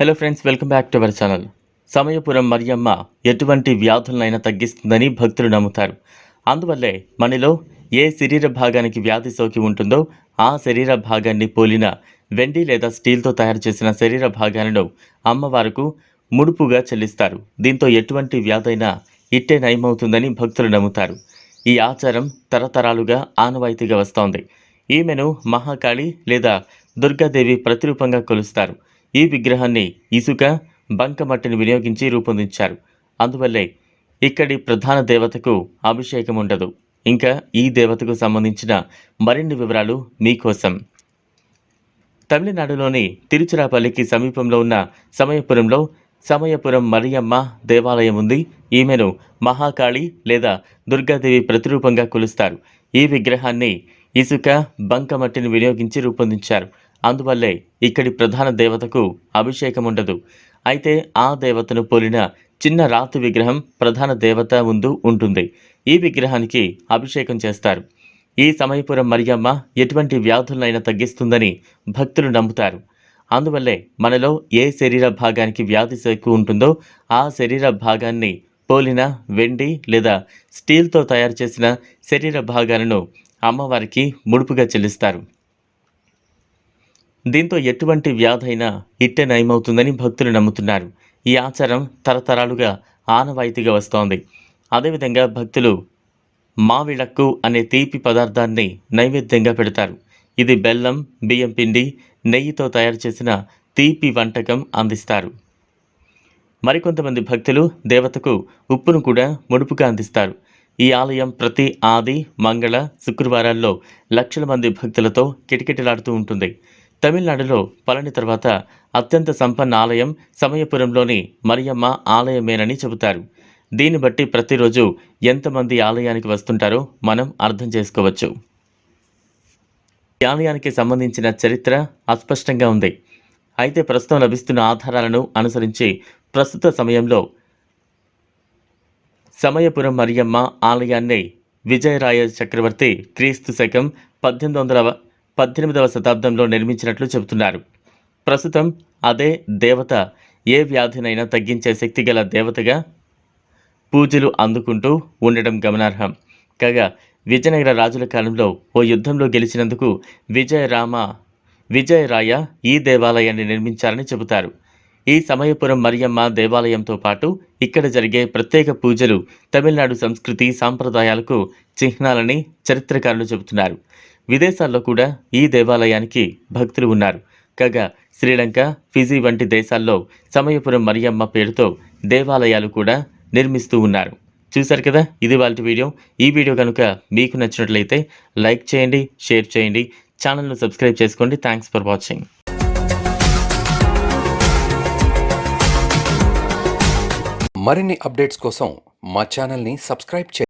Hello friends welcome back to our channel Samayapuram Mariamma ఎటువంటి వ్యాధులనైనా తగ్గిస్తుందని భక్తులు నమ్ముతారు. అందువల్లే మనలో ఏ శరీర భాగానికి వ్యాధి సోకి ఉంటుందో ఆ శరీర భాగాన్ని పోలిన వెండి లేదా స్టీల్తో తయారు చేసిన శరీర భాగాలను అమ్మవారుకు ముడుపుగా చెల్లిస్తారు. దీంతో ఎటువంటి వ్యాధైనా ఇట్టే నయమవుతుందని భక్తులు నమ్ముతారు. ఈ ఆచారం తరతరాలుగా ఆనవాయితీగా వస్తోంది. ఈమెను మహాకాళి లేదా దుర్గాదేవి ప్రతిరూపంగా కొలుస్తారు. ఈ విగ్రహాన్ని ఇసుక బంకమట్టిని వినియోగించి రూపొందించారు. అందువల్లే ఇక్కడి ప్రధాన దేవతకు అభిషేకం ఉండదు. ఇంకా ఈ దేవతకు సంబంధించిన మరిన్ని వివరాలు మీకోసం. తమిళనాడులోని తిరుచిరాపల్లికి సమీపంలో ఉన్న సమయపురంలో సమయపురం మరియమ్మ దేవాలయం ఉంది. ఈమెను మహాకాళి లేదా దుర్గాదేవి ప్రతిరూపంగా కొలుస్తారు. ఈ విగ్రహాన్ని ఇసుక బంకమట్టిని వినియోగించి రూపొందించారు. అందువల్లే ఇక్కడి ప్రధాన దేవతకు అభిషేకం ఉండదు అయితే ఆ దేవతను పోలిన చిన్న రాతి విగ్రహం ప్రధాన దేవత ముందు ఉంటుంది. ఈ విగ్రహానికి అభిషేకం చేస్తారు. ఈ సమయపురం మరియమ్మ ఎటువంటి వ్యాధులనైనా తగ్గిస్తుందని భక్తులు నమ్ముతారు. అందువల్లే మనలో ఏ శరీర భాగానికి వ్యాధి సోకి ఉంటుందో ఆ శరీర భాగాన్ని పోలిన వెండి లేదా స్టీల్తో తయారు చేసిన శరీర భాగాలను అమ్మవారికి ముడుపుగా చెల్లిస్తారు. దీంతో ఎటువంటి వ్యాధైనా ఇట్టే నయమవుతుందని భక్తులు నమ్ముతున్నారు. ఈ ఆచారం తరతరాలుగా ఆనవాయితీగా వస్తోంది. అదేవిధంగా భక్తులు మావిళక్కు అనే తీపి పదార్థాన్ని నైవేద్యంగా పెడతారు. ఇది బెల్లం బియ్యం పిండి నెయ్యితో తయారు చేసిన తీపి వంటకం అందిస్తారు. మరికొంతమంది భక్తులు దేవతకు ఉప్పును కూడా ముడుపుగా అందిస్తారు. ఈ ఆలయం ప్రతి ఆది మంగళ శుక్రవారాల్లో లక్షల మంది భక్తులతో కిటకిటలాడుతూ ఉంటుంది. తమిళనాడులో పళని తర్వాత అత్యంత సంపన్న ఆలయం సమయపురంలోని మరియమ్మ ఆలయమేనని చెబుతారు. దీన్ని బట్టి ప్రతిరోజు ఎంతమంది ఆలయానికి వస్తుంటారో మనం అర్థం చేసుకోవచ్చు. ఈ ఆలయానికి సంబంధించిన చరిత్ర అస్పష్టంగా ఉంది. అయితే ప్రస్తుతం లభిస్తున్న ఆధారాలను అనుసరించి ప్రస్తుత సమయంలో సమయపురం మరియమ్మ ఆలయాన్ని విజయరాయ చక్రవర్తి క్రీస్తు శకం పద్దెనిమిది వందల పద్దెనిమిదవ శతాబ్దంలో నిర్మించినట్లు చెబుతున్నారు. ప్రస్తుతం అదే దేవత ఏ వ్యాధినైనా తగ్గించే శక్తి గల దేవతగా పూజలు అందుకుంటూ ఉండడం గమనార్హం. కాగా విజయనగర రాజుల కాలంలో ఓ యుద్ధంలో గెలిచినందుకు విజయరామ విజయరాయ ఈ దేవాలయాన్ని నిర్మించారని చెబుతారు. ఈ సమయపురం మరియమ్మ దేవాలయంతో పాటు ఇక్కడ జరిగే ప్రత్యేక పూజలు తమిళనాడు సంస్కృతి సాంప్రదాయాలకు చిహ్నాలని చరిత్రకారులు చెబుతున్నారు. విదేశాల్లో కూడా ఈ దేవాలయానికి భక్తులు ఉన్నారు. కాగా శ్రీలంక ఫిజీ వంటి దేశాల్లో సమయపురం మరియమ్మ పేరుతో దేవాలయాలు కూడా నిర్మిస్తూ ఉన్నారు. చూశారు కదా? ఇది వాళ్ళ వీడియో. ఈ వీడియో కనుక మీకు నచ్చినట్లయితే లైక్ చేయండి షేర్ చేయండి ఛానల్ను సబ్స్క్రైబ్ చేసుకోండి. థ్యాంక్స్ ఫర్ వాచింగ్ మరిన్ని అప్డేట్స్ కోసం మా ఛానల్ని సబ్స్క్రైబ్ చేయండి.